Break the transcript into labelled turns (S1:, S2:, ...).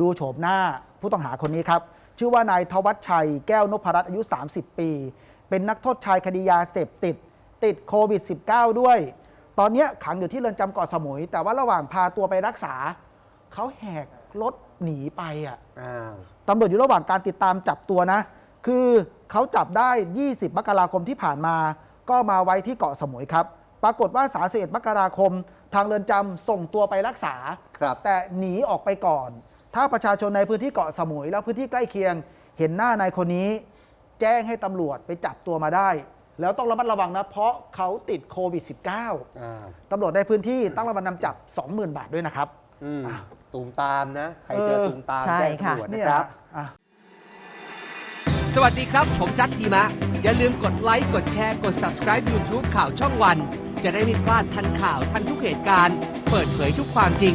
S1: ดูโฉมหน้าผู้ต้องหาคนนี้ครับ ชื่อว่านายทวัชชัยแก้วนพรัตน์อายุ 30 ปี เป็นนักโทษชายคดียาเสพติด ติดโควิด -19 ด้วย ตอนเนี้ยขังอยู่ที่เรือนจำเกาะสมุย แต่ว่าระหว่างพาตัวไปรักษา เขาแหกรถหนีไปอะ
S2: อ้าว
S1: ตำรวจอยู่ระหว่างการติดตามจับตัวนะ คือเขาจับได้ 20 มกราคมที่ผ่านมา ก็มาไว้ที่เกาะสมุยครับ ปรากฏว่า31มกราคม ทางเรือนจำส่งตัวไปรักษา
S2: ครับ
S1: แต่หนีออกไปก่อน ถ้าประชาชนในพื้นที่เกาะสมุยและพื้นที่ใกล้เคียง เห็นหน้านายคนนี้ แจ้งให้ตำรวจไปจับตัวมาได้ แล้วต้องระมัดระวังนะ เพราะเขาติดโควิด -19
S2: อ่า
S1: ตำรวจในพื้นที่ตั้งรางวัลนำจับ 20,000 บาทด้วยนะครับ
S2: อืม
S1: อะ
S2: ตูมตามนะ ใครเจอ
S1: เออ
S2: ตูมตาม
S3: ใช่
S2: แจ้ง
S3: ค่ะ
S2: ตำรวจ
S1: เนี่
S2: นะ
S1: ย
S2: ครับ
S1: อะ
S4: สวัสดีครับ ผมจัดทีมะ อย่าลืมกดไลค์ กดแชร์ กด subscribe YouTube ข่าวช่องวัน จะได้ไม่พลาดทันข่าวทันทุกเหตุการณ์ เปิดเผยทุกความจริง